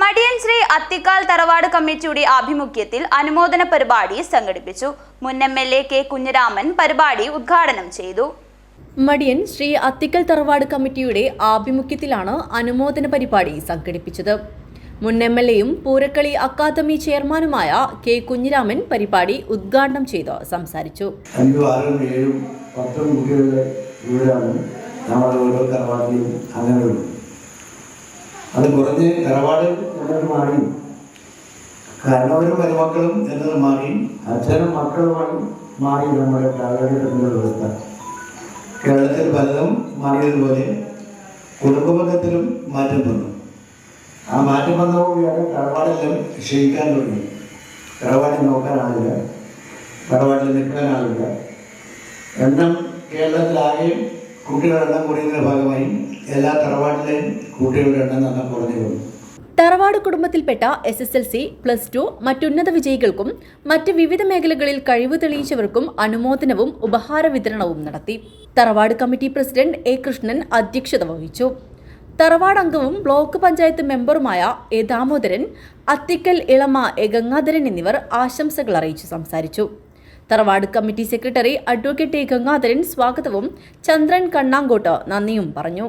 മടിയൻ ശ്രീ അത്തിക്കാൽ തറവാട് കമ്മിറ്റിയുടെ ആഭിമുഖ്യത്തിൽ അനുമോദന പരിപാടി സംഘടിപ്പിച്ചു. മുൻ M L A K Kunhiraman പരിപാടി ഉദ്ഘാടനം ചെയ്തു. മടിയൻ ശ്രീ അത്തിക്കൽ തറവാട് കമ്മിറ്റിയുടെ ആഭിമുഖ്യത്തിലാണ് അനുമോദന പരിപാടി സംഘടിപ്പിച്ചത്. മുൻ എം എൽ എയും പൂരക്കളി അക്കാദമി ചെയർമാനുമായ കെ കുഞ്ഞിരാമൻ പരിപാടി ഉദ്ഘാടനം ചെയ്ത് സംസാരിച്ചു. അഞ്ചും ആറും ഏഴും പത്തും കുട്ടികളുടെ വീടാണ് നമ്മുടെ ഓരോ തറവാട്ടിലും അങ്ങനെയുള്ളൂ അത് കുറഞ്ഞ് തറവാട് എന്നത് മാറി. കാരണവരും മരുമക്കളും എന്നത് മാറി. അച്ഛനും മക്കളുമായി മാറി നമ്മുടെ കാലഘട്ടത്തിന്റെ വ്യവസ്ഥ കേരളത്തിൽ പലതും മാറിയതുപോലെ കുടുംബബന്ധത്തിലും മാറ്റം വന്നു. ആ മാറ്റം വന്നതോടുകൂടിയാണ് തറവാടെല്ലാം ക്ഷയിക്കാൻ തുടങ്ങി. തറവാട്ടിൽ നോക്കാനാളില്ല തറവാട്ടിൽ നിൽക്കാനാളില്ല എണ്ണം കേരളത്തിലാകെയും കുട്ടികളുടെ എണ്ണം കുറയുന്നതിന്റെ ഭാഗമായി എല്ലാ തറവാട്ടിലെയും കുട്ടികളുടെ എണ്ണം തന്നെ കുറഞ്ഞു പോകും തറവാട് കുടുംബത്തിൽപ്പെട്ട S S L C plus two മറ്റുന്നത വിജയികൾക്കും മറ്റ് വിവിധ മേഖലകളിൽ കഴിവ് തെളിയിച്ചവർക്കും അനുമോദനവും ഉപഹാര വിതരണവും നടത്തി. തറവാട് കമ്മിറ്റി പ്രസിഡന്റ് എ കൃഷ്ണൻ അധ്യക്ഷത വഹിച്ചു. തറവാട് അംഗവും ബ്ലോക്ക് പഞ്ചായത്ത് മെമ്പറുമായ എ ദാമോദരൻ അത്തിക്കൽ ഇളമ എ ഗംഗാധരൻ എന്നിവർ ആശംസകൾ അറിയിച്ചു സംസാരിച്ചു. തറവാട് committee secretary advocate A Gangadharan സ്വാഗതവും ചന്ദ്രൻ കണ്ണാങ്കോട്ട് നന്ദിയും പറഞ്ഞു.